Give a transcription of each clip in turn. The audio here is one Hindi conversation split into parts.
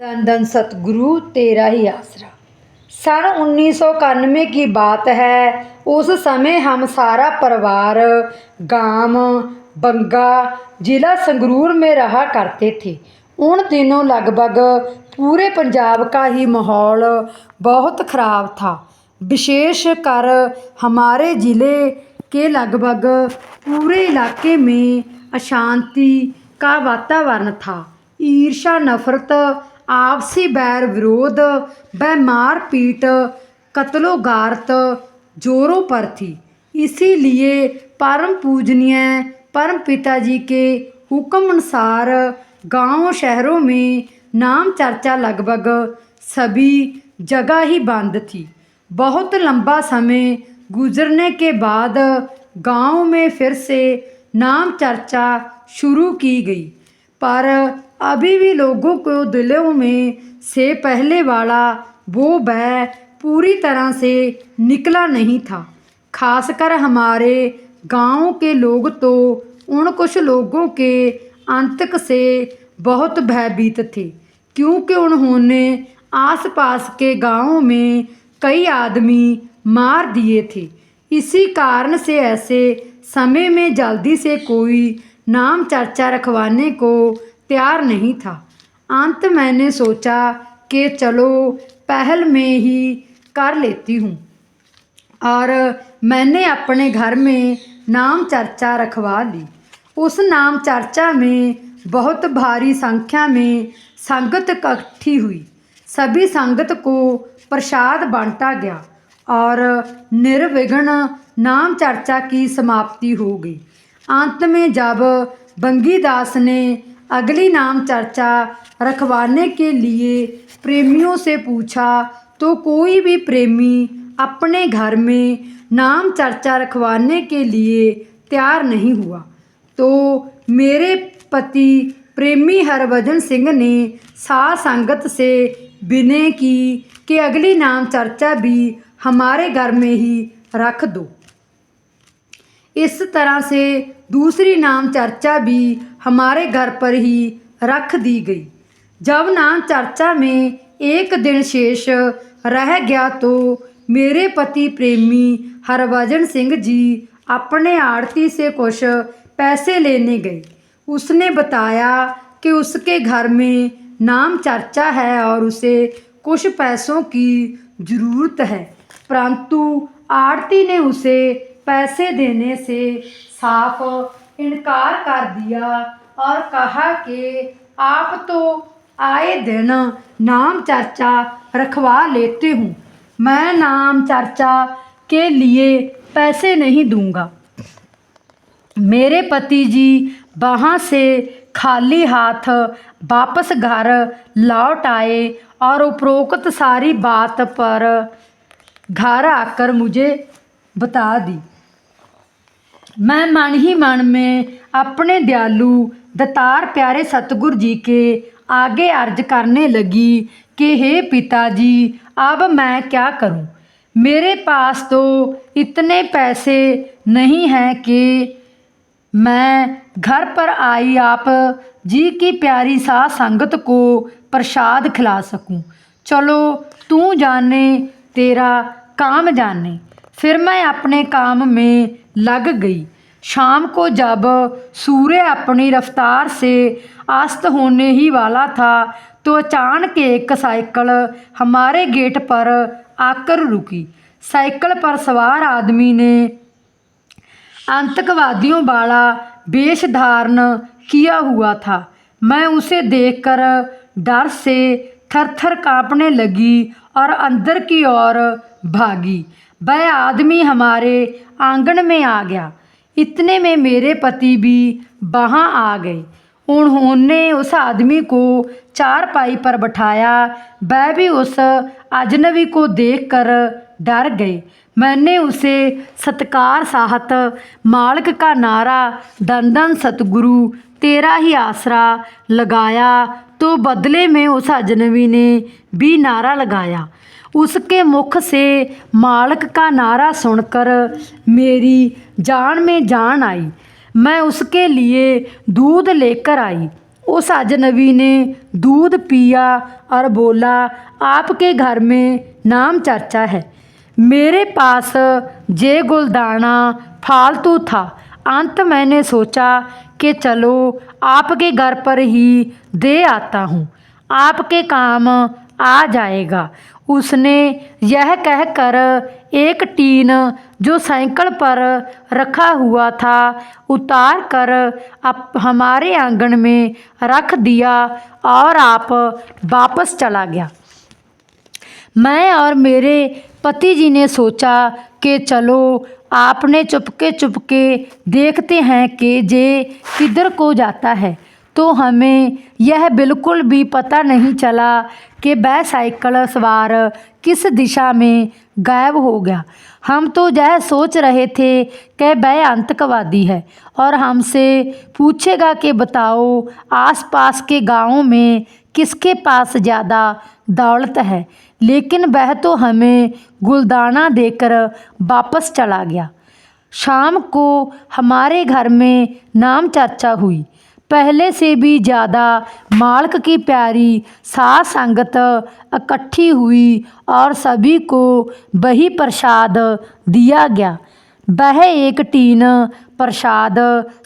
धन धन सतगुरु, तेरा ही आसरा। सन 1991 की बात है। उस समय हम सारा परिवार, गाँव, बंगा, जिला संगरूर में रहा करते थे। उन दिनों लगभग पूरे पंजाब का ही माहौल बहुत खराब था। विशेष कर हमारे ज़िले के लगभग पूरे इलाके में अशांति का वातावरण था। ईर्षा नफरत आपसी बैर विरोध व मारपीट कत्लो गारत जोरों पर थी इसीलिए परम पूजनीय परम पिताजी के हुक्म अनुसार गाँव शहरों में नाम चर्चा लगभग सभी जगह ही बंद थी बहुत लंबा समय गुजरने के बाद गाँव में फिर से नाम चर्चा शुरू की गई पर अभी भी लोगों को दिलों में से पहले वाला वो भय पूरी तरह से निकला नहीं था। खासकर हमारे गाँव के लोग तो उन कुछ लोगों के अंतक से बहुत भयभीत थे, क्योंकि उन्होंने आसपास के गाँवों में कई आदमी मार दिए थे। इसी कारण से ऐसे समय में जल्दी से कोई नाम चर्चा रखवाने को तैयार नहीं था। अंत मैंने सोचा कि चलो, पहल में ही कर लेती हूँ। और मैंने अपने घर में नाम चर्चा रखवा ली। उस नाम चर्चा में बहुत भारी संख्या में संगत इकट्ठी हुई। सभी संगत को प्रसाद बांटा गया और निर्विघ्न नाम चर्चा की समाप्ति हो गई। अंत में जब बंगीदास ने अगली नाम चर्चा रखवाने के लिए प्रेमियों से पूछा तो कोई भी प्रेमी अपने घर में नाम चर्चा रखवाने के लिए तैयार नहीं हुआ। तो मेरे पति प्रेमी हरभजन सिंह ने साथ संगत से विनय की कि अगली नाम चर्चा भी हमारे घर में ही रख दो। इस तरह से दूसरी नाम चर्चा भी हमारे घर पर ही रख दी गई। जब नाम चर्चा में एक दिन शेष रह गया तो मेरे पति प्रेमी हरभजन सिंह जी अपने आड़ती से कुछ पैसे लेने गए। उसने बताया कि उसके घर में नाम चर्चा है और उसे कुछ पैसों की ज़रूरत है। परंतु आड़ती ने उसे पैसे देने से साफ़ इनकार कर दिया और कहा कि आप तो आए दिन नाम चर्चा रखवा लेते हूँ मैं नाम चर्चा के लिए पैसे नहीं दूँगा मेरे पति जी वहाँ से खाली हाथ वापस घर लौट आए और उपरोक्त सारी बात पर घर आकर मुझे बता दी मैं मन ही मन में अपने दयालु, दतार प्यारे सतगुरु जी के आगे अर्ज़ करने लगी कि हे पिताजी, अब मैं क्या करूँ? मेरे पास तो इतने पैसे नहीं हैं कि मैं घर पर आई आप जी की प्यारी सा संगत को प्रसाद खिला सकूँ। चलो, तू जाने, तेरा काम जाने। फिर मैं अपने काम में लग गई। शाम को जब सूर्य अपनी रफ्तार से अस्त होने ही वाला था तो अचानक एक साइकिल हमारे गेट पर आकर रुकी। साइकिल पर सवार आदमी ने आतंकवादियों वाला वेश धारण किया हुआ था। मैं उसे देखकर डर से थर-थर कांपने लगी और अंदर की ओर भागी। वह आदमी हमारे आँगन में आ गया। इतने में मेरे पति भी वहाँ आ गए। उन्होंने उस आदमी को चार पाई पर बैठाया। वह भी उस अजनबी को देखकर डर गए। मैंने उसे सत्कार साहत, मालिक का नारा धन सतगुरु, तेरा ही आसरा लगाया तो बदले में उस अजनबी ने भी नारा लगाया। उसके मुख से, मालिक का नारा सुनकर मेरी जान में जान आई। मैं उसके लिए दूध लेकर आई। उस अजनबी ने दूध पिया और बोला, आपके घर में नाम चर्चा है। मेरे पास जे गुलदाना फालतू था। अंत मैंने सोचा कि चलो आपके घर पर ही दे आता हूँ। आपके काम आ जाएगा। उसने यह कहकर एक टीन जो साइकिल पर रखा हुआ था उतार कर अप, हमारे आँगन में रख दिया और आप वापस चला गया। मैं और मेरे पति जी ने सोचा कि चलो आपने चुपके चुपके देखते हैं कि जे किधर को जाता है। तो हमें यह बिल्कुल भी पता नहीं चला कि वह साइकिल सवार किस दिशा में गायब हो गया। हम तो यह सोच रहे थे कि वह आतंकवादी है और हमसे पूछेगा कि बताओ, आसपास के गाँवों में किसके पास ज़्यादा दौलत है। लेकिन वह तो हमें गुलदाना देकर वापस चला गया। शाम को हमारे घर में नाम चर्चा हुई। पहले से भी ज़्यादा मालक की प्यारी साथ संगत इकट्ठी हुई और सभी को वही प्रसाद दिया गया। वह एक टीन प्रसाद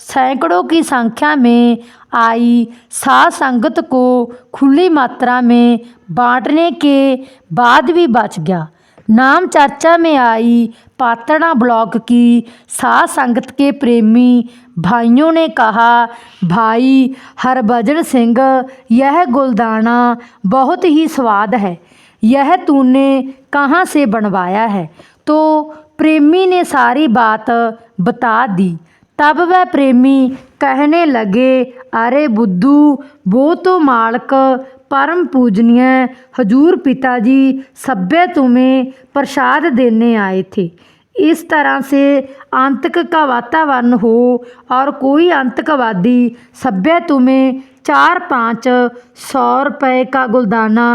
सैकड़ों की संख्या में आई। साथ संगत को खुली मात्रा में बांटने के बाद भी बच गया। नाम चर्चा में आई पातड़ा ब्लॉक की साथ संगत के प्रेमी भाइयों ने कहा, भाई, हरभजन सिंह, यह गुलदाना बहुत ही स्वाद है। यह तूने कहाँ से बनवाया है? तो प्रेमी ने सारी बात बता दी। तब वह प्रेमी कहने लगे, अरे बुद्धू, वो तो मालक परम पूजनीय हजूर पिताजी सभ्य तुम्हें प्रसाद देने आए थे इस तरह से आंतक का वातावरण हो और कोई आंतकवादी सभ्य तुम्हें चार पाँच सौ रुपये का गुलदाना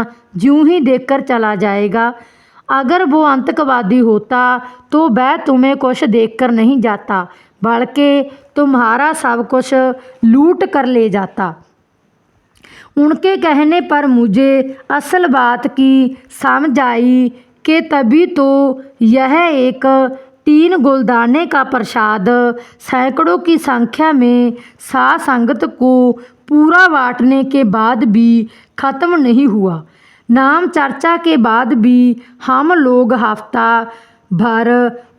यूँ ही देकर चला जाएगा अगर वो आतंकवादी होता तो वह तुम्हें कुछ देखकर नहीं जाता बल्कि तुम्हारा सब कुछ लूट कर ले जाता उनके कहने पर मुझे असल बात की समझ आई कि तभी तो यह एक तीन गुलदाने का प्रसाद सैकड़ों की संख्या में साथ संगत को पूरा बांटने के बाद भी ख़त्म नहीं हुआ। नाम चर्चा के बाद भी हम लोग हफ़्ता भर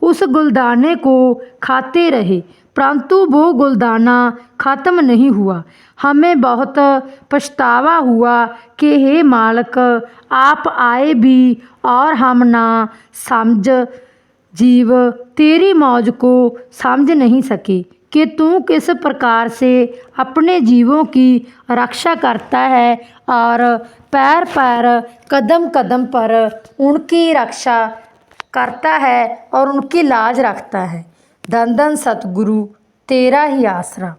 उस गुलदाने को खाते रहे। परंतु वो गुलदाना ख़त्म नहीं हुआ। हमें बहुत पछतावा हुआ कि हे मालक, आप आए भी और हम ना समझ, जीव तेरी मौज को समझ नहीं सके कि तू किस प्रकार से अपने जीवों की रक्षा करता है और पैर पैर, कदम कदम पर उनकी रक्षा करता है और उनकी लाज रखता है। धन धन सतगुरु तेरा ही आसरा